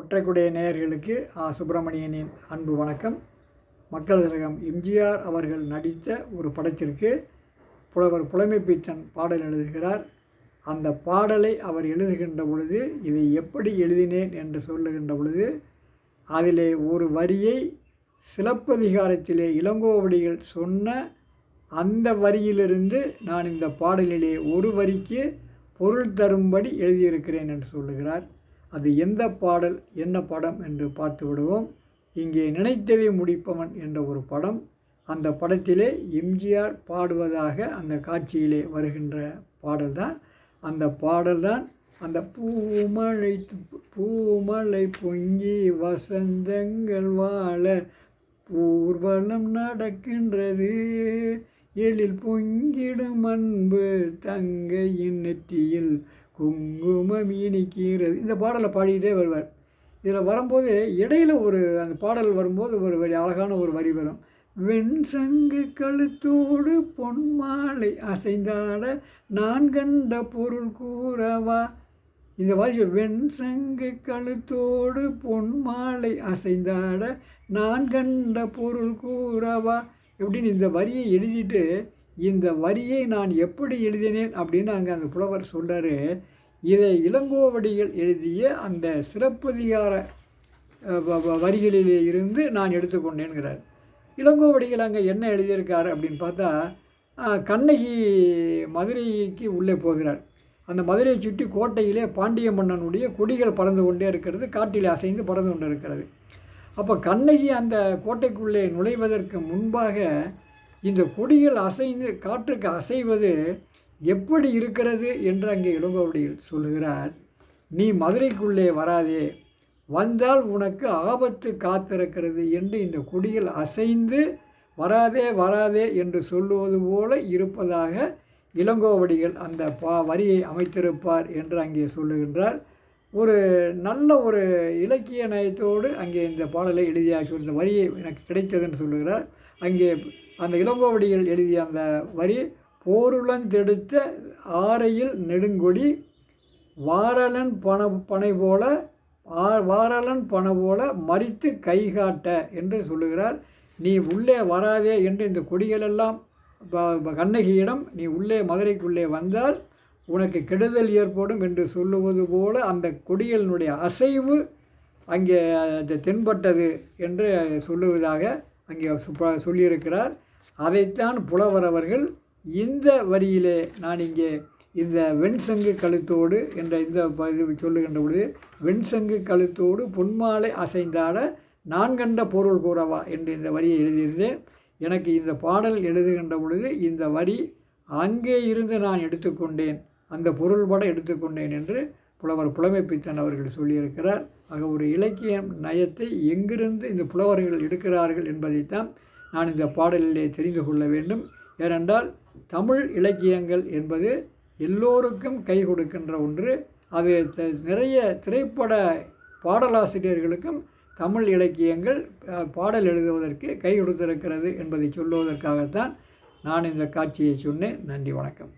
ஒற்றைக்குடைய நேயர்களுக்கு ஆ சுப்பிரமணியனின் அன்பு வணக்கம். மக்கள் திலகம் எம்ஜிஆர் அவர்கள் நடித்த ஒரு படத்திற்கு புலவர் புலமைப்பீச்சன் பாடல் எழுதுகிறார். அந்த பாடலை அவர் எழுதுகின்ற பொழுது இதை எப்படி எழுதினேன் என்று சொல்லுகின்ற பொழுது அதிலே ஒரு வரியை சிலப்பதிகாரத்திலே இளங்கோவடிகள் சொன்ன அந்த வரியிலிருந்து நான் இந்த பாடலிலே ஒரு வரிக்கு பொருள் தரும்படி எழுதியிருக்கிறேன் என்று சொல்லுகிறார். அது எந்த பாடல் என்ன படம் என்று பார்த்து விடுவோம். இங்கே நினைத்ததை முடிப்பவன் என்ற ஒரு படம். அந்த படத்திலே எம்ஜிஆர் பாடுவதாக அந்த காட்சியிலே வருகின்ற பாடல்தான். அந்த பாடல் தான் அந்த பூமழை பூமழை பொங்கி வசந்தங்கள் வாழ ஊர்வலம் நடக்கின்றது. எழில் பொங்கிடும் அன்பு தங்கையின் நெற்றியில் குங்குமம் இனிக்கிறது. இந்த பாடலை பாடிக்கிட்டே வருவார். இதில் வரும்போது இடையில் ஒரு அந்த பாடல் வரும்போது ஒரு வரி அழகான ஒரு வரி வரும். வெண் சங்கு கழுத்தோடு பொன்மாலை அசைந்தாட நான் கண்ட பொருள் கூறவா? இந்த வரி வெண்சங்கு கழுத்தோடு பொன்மாலை அசைந்தாட நான் கண்ட பொருள் கூறவா? எப்படின்னு இந்த வரியை எழுதிட்டு இந்த வரியை நான் எப்படி எழுதினேன்? அப்படின்னு அங்கே அந்த புலவர் சொல்கிறார் இதை இளங்கோவடிகள் எழுதிய அந்த சிறப்பதிகார வரிகளிலே இருந்து நான் எடுத்துக்கொண்டேன்கிறார். இளங்கோவடிகள் அங்கே என்ன எழுதியிருக்கார் அப்படின்னு பார்த்தா கண்ணகி மதுரைக்கு உள்ளே போகிறார். அந்த மதுரையை சுற்றி கோட்டையிலே பாண்டிய மன்னனுடைய கொடிகள் பறந்து கொண்டே இருக்கிறது காட்டில் அசைந்து பறந்து கொண்டு இருக்கிறது அப்போ கண்ணகி அந்த கோட்டைக்குள்ளே நுழைவதற்கு முன்பாக இந்த கொடிகள் அசைந்து காற்றுக்கு அசைவது எப்படி இருக்கிறது என்று அங்கே இளங்கோவடியில் சொல்லுகிறார் நீ மதுரைக்குள்ளே வராதே வந்தால் உனக்கு ஆபத்து காத்திருக்கிறது என்று இந்த கொடிகள் அசைந்து வராதே வராதே என்று சொல்லுவது போல இருப்பதாக இளங்கோவடிகள் அந்த பா வரியை அமைத்திருப்பார் என்று அங்கே சொல்லுகின்றார். ஒரு நல்ல ஒரு இலக்கிய நயத்தோடு அங்கே இந்த பாடலை எழுதியாக இந்த வரியை எனக்கு கிடைத்ததுன்னு சொல்லுகிறார். அங்கே அந்த இளங்கோவடிகள் எழுதிய அந்த வரி போருளந்தெடுத்த ஆரையில் நெடுங்கொடி வாரலன் பண பனை போல வாரலன் பண போல மறித்து கைகாட்ட என்று சொல்லுகிறார். நீ உள்ளே வராதே என்று இந்த கொடிகளெல்லாம் கண்ணகியிடம் நீ உள்ளே மதுரைக்குள்ளே வந்தால் உனக்கு கெடுதல் ஏற்படும் என்று சொல்லுவது போல அந்த கொடிகளினுடைய அசைவு அங்கே தென்பட்டது என்று சொல்லுவதாக அங்கே சொல்லியிருக்கிறார். அதைத்தான் புலவர் அவர்கள் இந்த வரியிலே நான் இங்கே இந்த வெண்சங்கு கழுத்தோடு என்ற இந்த இது சொல்லுகின்ற பொழுது வெண்சங்கு கழுத்தோடு பொன்மாலை அசைந்தாட நான் கண்ட பொருள் கூறவா என்று இந்த வரியை எழுதியிருந்தேன். எனக்கு இந்த பாடல் எழுதுகின்ற பொழுது இந்த வரி அங்கே இருந்து நான் எடுத்துக்கொண்டேன் அந்த பொருள்பட எடுத்துக்கொண்டேன் என்று புலவர் புலமைப்பித்தன் அவர்கள் சொல்லியிருக்கிறார். ஆக ஒரு இலக்கிய நயத்தை எங்கிருந்து இந்த புலவர்கள் எடுக்கிறார்கள் என்பதைத்தான் நான் இந்த பாடலிலே தெரிந்து கொள்ள வேண்டும். ஏனென்றால் தமிழ் இலக்கியங்கள் என்பது எல்லோருக்கும் கை கொடுக்கின்ற ஒன்று. அது நிறைய திரைப்பட பாடலாசிரியர்களுக்கும் தமிழ் இலக்கியங்கள் பாடல் எழுதுவதற்கு கை கொடுத்திருக்கிறது என்பதை சொல்லுவதற்காகத்தான் நான் இந்த காட்சியை சொன்னேன். நன்றி வணக்கம்.